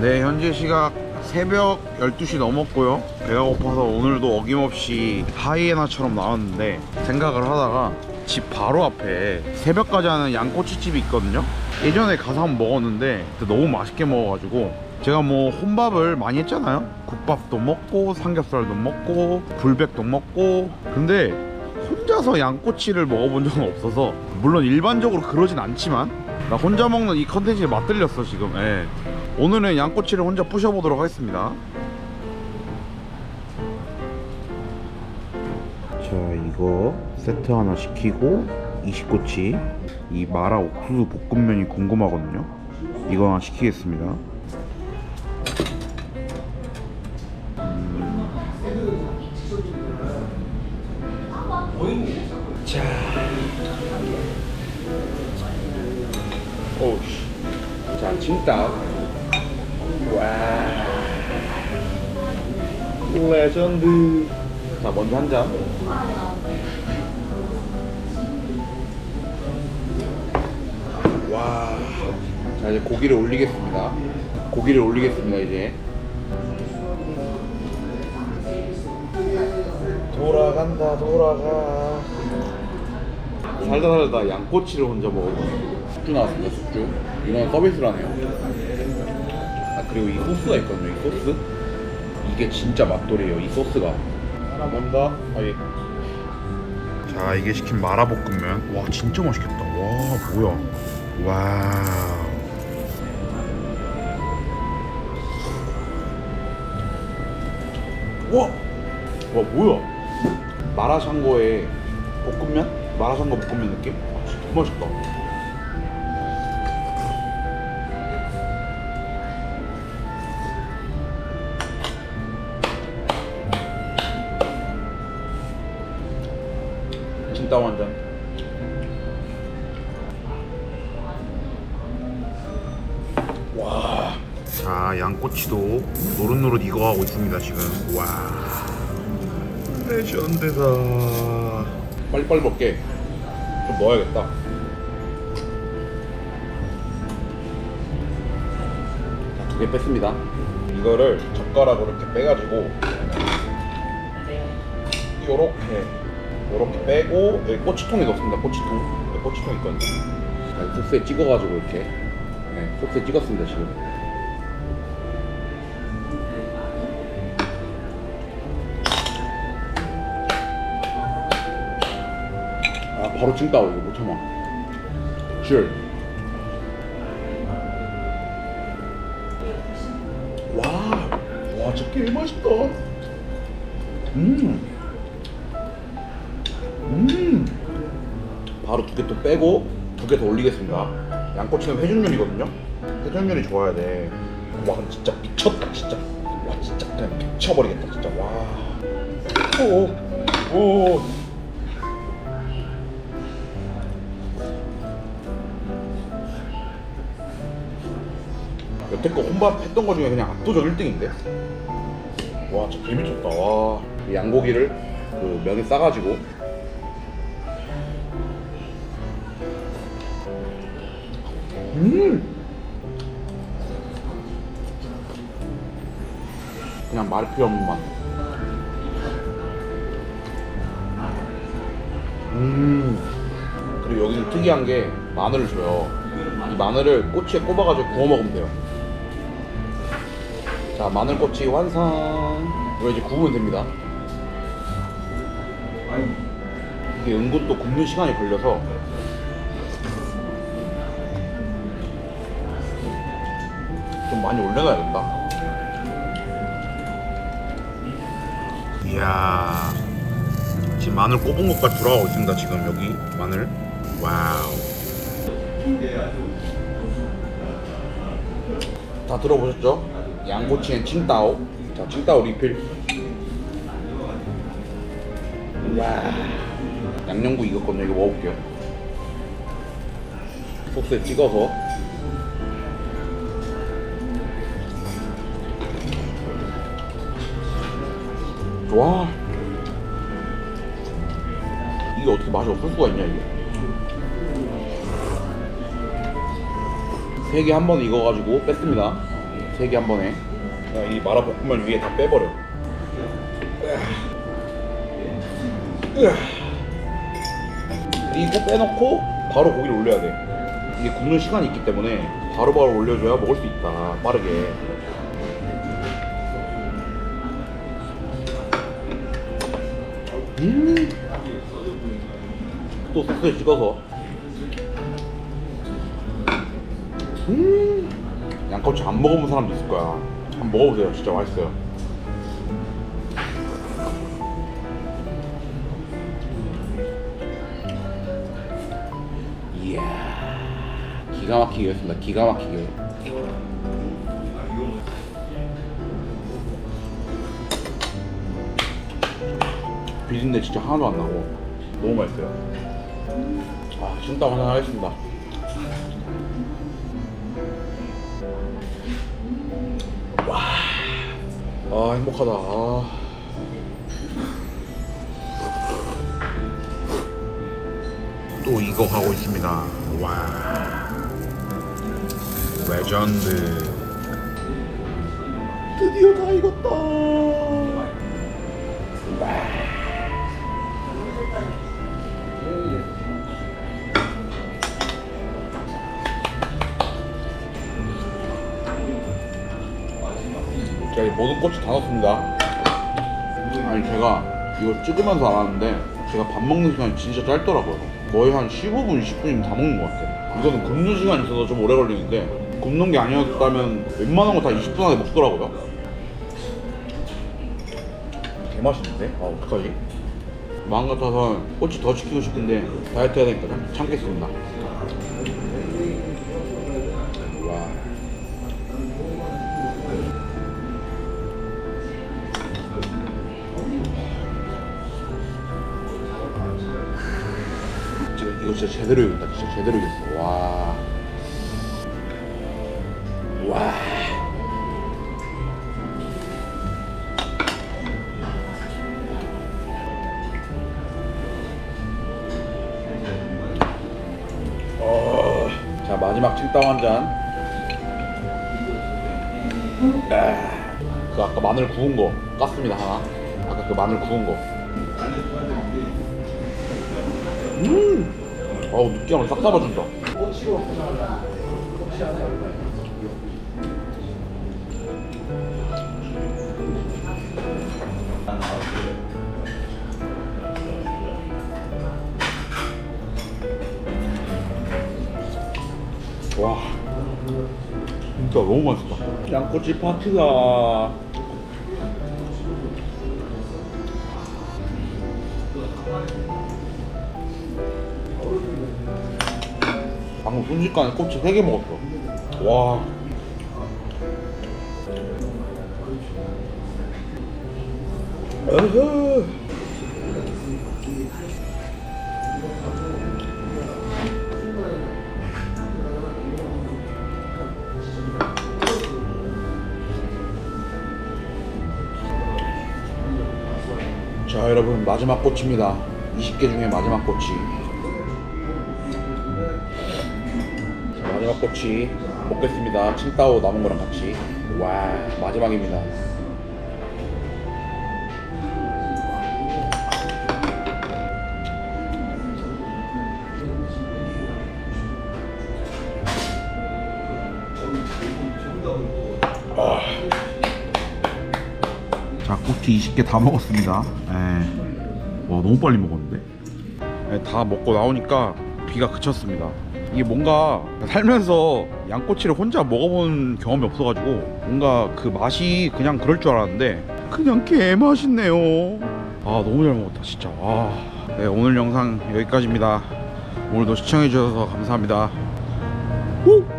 네, 현재 시각 새벽 12시 넘었고요. 배가 고파서 오늘도 어김없이 하이에나처럼 나왔는데 생각을 하다가 집 바로 앞에 새벽까지 하는 양꼬치집이 있거든요. 예전에 가서 한번 먹었는데 너무 맛있게 먹어가지고 제가 뭐 혼밥을 많이 했잖아요. 국밥도 먹고 삼겹살도 먹고 불백도 먹고 근데 혼자서 양꼬치를 먹어본 적은 없어서 물론 일반적으로 그러진 않지만 나 혼자 먹는 이 컨텐츠에 맛들렸어 지금 예. 오늘은 양꼬치를 혼자 부셔보도록 하겠습니다. 자 이거 세트 하나 시키고 이시꼬치. 이 마라 옥수수 볶음면이 궁금하거든요. 이거 하나 시키겠습니다. 자. 칭따 와. 레전드. 자 먼저 한 잔 와 자 이제 고기를 올리겠습니다. 고기를 올리겠습니다 이제. 돌아간다 돌아가. 살다 살다 양꼬치를 혼자 먹어보네 숙주 나왔습니다 숙주. 이건 서비스라네요. 아 그리고 이 소스가 있거든요 이 소스? 이게 진짜 맛돌이에요 이 소스가. 감사합니다. 아 예. 자 이게 시킨 마라볶음면. 와 진짜 맛있겠다. 와 뭐야. 와우. 와! 와 뭐야? 마라샹궈의 볶음면? 마라샹궈 볶음면 느낌? 아, 진짜 맛있다 진짜 완전 와. 자, 양꼬치도 노릇노릇 익어가고 있습니다, 지금. 와. 레전드다. 빨리빨리 먹게. 좀 넣어야겠다. 자, 두개 뺐습니다. 이거를 젓가락으로 이렇게 빼가지고 요렇게 요렇게 빼고 여기 꼬치통에 넣습니다. 꼬치통. 여기 꼬치통 있거든요. 자, 이 소스에 찍어가지고 이렇게 네, 소스에 찍었습니다 지금. 아 바로 찜 따오 이거 못 참아. 줄. 와, 와 진짜 게 맛있다. 음. 음. 바로 두 개 또 빼고 두 개 더 올리겠습니다. 양꼬치는 회전면이거든요. 회전면이 좋아야 돼. 와 근데 진짜 미쳤다 진짜. 와 진짜 그냥 미쳐버리겠다 진짜. 와. 오. 오. 여태껏 혼밥 했던 거 중에 그냥 압도적 1등인데? 와 진짜 개미쳤다 와이 양고기를 그 면에 싸가지고 음 그냥 말 필요 없는 맛 음. 그리고 여기는 특이한 게 마늘을 줘요. 이 마늘을 꼬치에 꼽아가지고 구워 먹으면 돼요. 자, 마늘 꼬치 완성. 이거 이제 구우면 됩니다. 이게 은근 또 굽는 시간이 걸려서 좀 많이 올려놔야겠다. 이야. 지금 마늘 꼽은 것까지 돌아가고 있습니다. 지금 여기 마늘. 와우. 다 들어보셨죠? 양꼬치엔 칭따오. 자, 칭따오 리필. 와. 양념구 익었거든요. 이거 먹어볼게요. 소스에 찍어서. 와. 이게 어떻게 맛이 없을 수가 있냐 이게? 세 개 한번 익어가지고 뺐습니다. 세 개 한 번에. 이 마라볶음면 위에 다 빼버려. 그리고 빼놓고 바로 고기를 올려야 돼. 이게 굽는 시간이 있기 때문에 바로바로 올려줘야 먹을 수 있다. 빠르게 음. 또 소스에 찍어서. 음. 양꼬치 안 먹어본 사람도 있을 거야. 한번 먹어보세요. 진짜 맛있어요. 이야 기가 막히게 했습니다. 기가 막히게 비린내 진짜 하나도 안 나고 너무 맛있어요. 아 찜닭 하나 하겠습니다. 아 행복하다. 아. 또 이거 가고 있습니다. 와. 레전드. 드디어 다 익었다 모든 꼬치 다 넣었습니다. 아니 제가 이거 찍으면서 알았는데 제가 밥 먹는 시간이 진짜 짧더라고요. 거의 한 15분, 20분이면 다 먹는 것 같아요. 이거는 굽는 시간이 있어서 좀 오래 걸리는데 굽는 게 아니었다면 웬만한 거 다 20분 안에 먹더라고요. 개맛있는데? 아 어떡하지? 마음 같아서 꼬치 더 시키고 싶은데 다이어트 해야 되니까 참, 참겠습니다 이거 진짜 제대로 익었다 진짜 제대로 익었어 와 와. 어, 자 마지막 찜닭 한 잔. 아, 그 아까 마늘 구운 거 깠습니다 하나. 아까 그 마늘 구운 거. 음. 어우 느끼함을 싹 잡아준다. 와. 진짜 너무 맛있다. 양꼬치 파티다 방금 순식간에 꼬치 3개 먹었어. 와. 으흐. 자 여러분 마지막 꼬치입니다. 20개 중에 마지막 꼬치 자, 마지막 꼬치 먹겠습니다 칭따오 남은 거랑 같이 와 마지막입니다 자, 꼬치 20개 다 먹었습니다. 예. 와, 너무 빨리 먹었는데? 예, 다 먹고 나오니까 비가 그쳤습니다. 이게 뭔가 살면서 양꼬치를 혼자 먹어본 경험이 없어가지고 뭔가 그 맛이 그냥 그럴 줄 알았는데 그냥 개 맛있네요. 아, 너무 잘 먹었다, 진짜. 와. 네, 오늘 영상 여기까지입니다. 오늘도 시청해주셔서 감사합니다. 우!